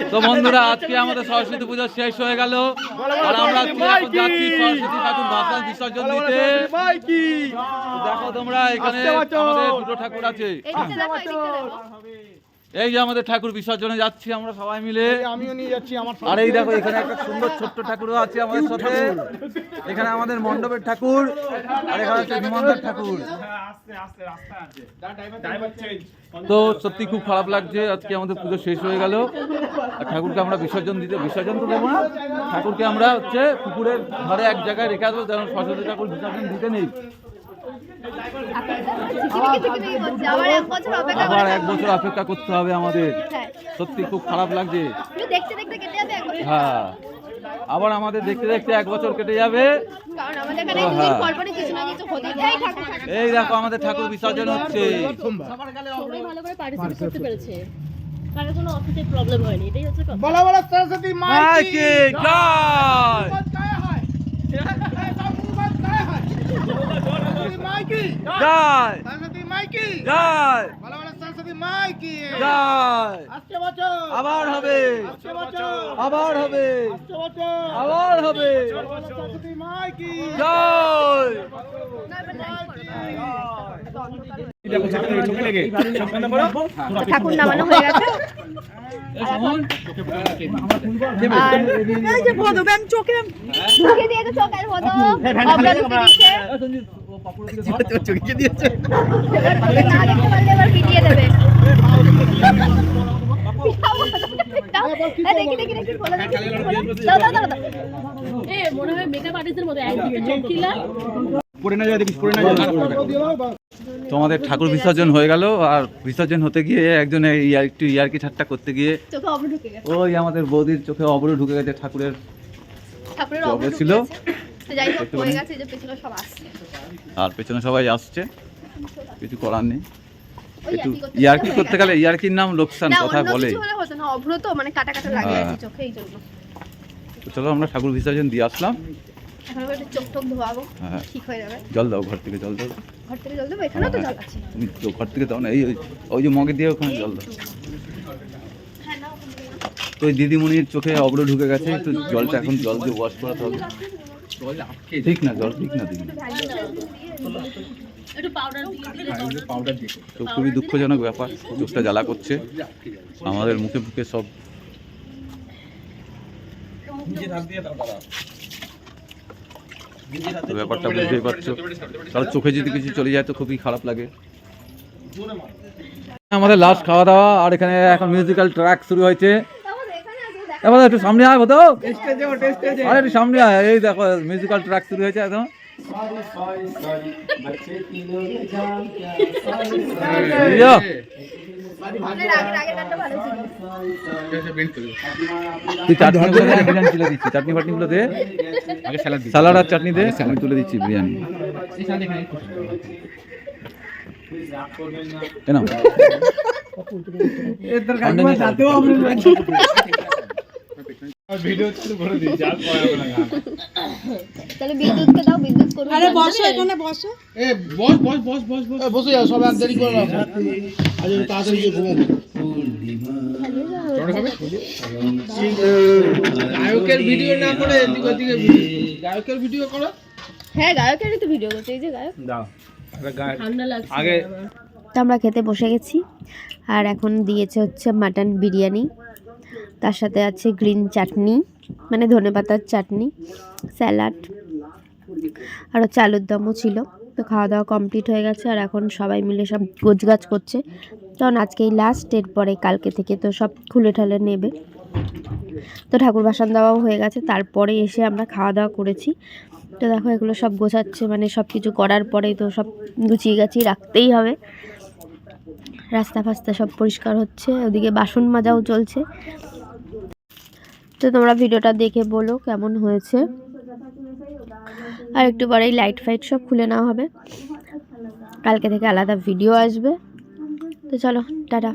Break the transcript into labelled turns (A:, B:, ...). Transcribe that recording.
A: তো বন্ধুরা আজকে আমাদের সরস্বতী পুজো শেষ হয়ে গেল। আর আমরা যাচ্ছি সরস্বতী ঠাকুর ভাষণ বিসর্জন দিতে। দেখো তোমরা এখানে আমাদের দুটো ঠাকুর আছে। এই যে আমাদের ঠাকুর বিসর্জনে যাচ্ছি আমরা সবাই মিলে।
B: আমিও নিয়ে যাচ্ছি আমার
A: আর এই দেখো এখানে একটা সুন্দর ছোট্ট ঠাকুরও আছে আমাদের সাথে। এখানে আমাদের মণ্ডপের ঠাকুর আর এখানে হচ্ছে বিমানদার ঠাকুর। তো সত্যি খুব খারাপ লাগছে আজকে আমাদের পুজো শেষ হয়ে গেল। আর ঠাকুরকে আমরা বিসর্জন দিতে বিসর্জন তো দেবো না। ঠাকুরকে আমরা হচ্ছে পুকুরের ধারে এক জায়গায় রেখে আসব যেমন সরস্বতী ঠাকুর বিসর্জন দিতে নেই।
C: আবার এক বছর অপেক্ষা
A: করতে হবে আমাদের।
C: হ্যাঁ।
A: সত্যি খুব খারাপ লাগছে।
C: তুমি দেখতে দেখতে কেটে যাবে এক বছর।
A: হ্যাঁ। আবার আমাদের দেখতে দেখতে এক বছর কেটে যাবে। হ্যাঁ। এই দেখো আমাদের ঠাকুর বিসর্জন হচ্ছে।
D: সবাই ভালো করে পার্টিসিপেট করতে পেরেছে। কারও কোনো অফিসে প্রবলেম হয়নি এটাই হচ্ছে কথা।
B: বলা বলা সরস্বতী
A: জয়
B: মাইকি?
A: জয়।
B: সরস্বতী মাইকি?
A: জয়।
B: বলা বলা সরস্বতী মাইকি।
A: জয়।
B: আজকে বছর।
A: আবার হবে।
B: আজকে বছর।
A: আবার হবে।
B: আজকে বছর।
A: আবার হবে।
B: সরস্বতী মাইকি।
A: জয়।
C: ঠাকুর নামানো হয়ে গেছে। আর ঢুকে দিয়েছে চোখের মতো দিয়েছে।
D: মনে হয়
A: তোমাদের ঠাকুর বিসর্জন হয়ে গেল আর বিসর্জন হতে গিয়ে একজন ইয়ার একটু ইয়ারকি ঠাট্টা করতে গিয়ে ওই আমাদের বৌদির চোখে অবরু ঢুকে গেছে ঠাকুরের ছিল।
C: ছিল তো যাই হোক হয়ে গেছে যে পেছনে সব আসছে।
A: আর পেছনে সবাই আসছে। কিছু করার নেই। একটু
C: ইয়ার্কি করতে
A: গেলে ইয়ারকির নাম লোকসান কথা বলে
C: না অভ্র তো মানে কাটা কাটা লাগে
A: হ্যাঁ।
C: চোখে এই জন্য।
A: তো চলো আমরা ঠাকুর বিসর্জন দিয়ে আসলাম। হ্যাঁ।
C: হয়ে
A: জল দাও ঘর থেকে জল দাও।
C: ঘর থেকে জল দেবো? এখানেও তো জল আছে।
A: তুমি ঘর থেকে দাও না এই ওই- ওই যে মগে দিয়ে ওখানে জল দাও।
C: হ্যাঁ।
A: তো ওই দিদিমণির চোখে অবরো ঢুকে গেছে একটু জলটা এখন জল দিয়ে ওয়াশ করাতে হবে। ঠিক না জল ঠিক না দিদি
D: একটু পাউডার দিয়ে দিলে
A: তো খুবই দুঃখজনক ব্যাপার চোখটা জ্বালা করছে। আমাদের মুখে মুখে সব ব্যাপারটা বুঝতেই পারছ। কারণ চোখে যদি কিছু চলে যায় তো খুবই খারাপ লাগে। আমাদের লাস্ট খাওয়া দাওয়া আর এখানে এখন মিউজিক্যাল ট্র্যাক শুরু হয়েছে
C: তারপর এখানে আছে দেখো
A: এবার একটু সামনে আয় হতো আরে একটু সামনে আয়। এই দেখো মিউজিক্যাল ট্র্যাক শুরু হয়েছে একদম ইয়ো। তুই চাটনি বিরিয়ানি তুলে দিচ্ছি। চাটনি ফাটনি গুলো দে। স্যালাড আর চাটনি দে। আমি তুলে দিচ্ছি বিরিয়ানি। কেন
C: তাহলে বিদ্যুৎকে দাও বিদ্যুৎ করুন। আরে বসো
B: এ বস বস বস বস বস। বসে যাও সবাই আর দেরি করে না। আজ তাড়াতাড়ি গিয়ে ঘুমাবো গায়কের ভিডিও না করে এদিক ওদিকে ভিডিও গায়কের ভিডিও করো।
C: হ্যাঁ গায়কেরই তো ভিডিও করছে এই যে গায়ক।
B: আগে
C: আমরা খেতে বসে গেছি। আর এখন দিয়েছে হচ্ছে মাটন বিরিয়ানি। তার সাথে আছে গ্রিন চাটনি মানে ধনেপাতার চাটনি, স্যালাড, আর হচ্ছে আলুর দমও ছিল। তো খাওয়া দাওয়া কমপ্লিট হয়ে গেছে আর এখন সবাই মিলে সব গোছগাছ করছে। কারণ আজকেই লাস্ট এরপরে কালকে থেকে তো সব খুলে ঠালে নেবে। তো ঠাকুর বাসান দেওয়াও হয়ে গেছে, তারপরে এসে আমরা খাওয়া দাওয়া করেছি। তো দেখো এগুলো সব গোছাচ্ছে মানে সব কিছু করার পরে তো সব গুছিয়ে গাছিয়ে রাখতেই হবে। রাস্তা ফাস্তা সব পরিষ্কার হচ্ছে, ওদিকে বাসন মাজাও চলছে। তো তোমরা ভিডিওটা দেখে বলো কেমন হয়েছে। আর একটু পরেই লাইট ফাইট সব খুলে নেওয়া হবে। কালকে থেকে আলাদা ভিডিও আসবে। তো চলো, টাটা।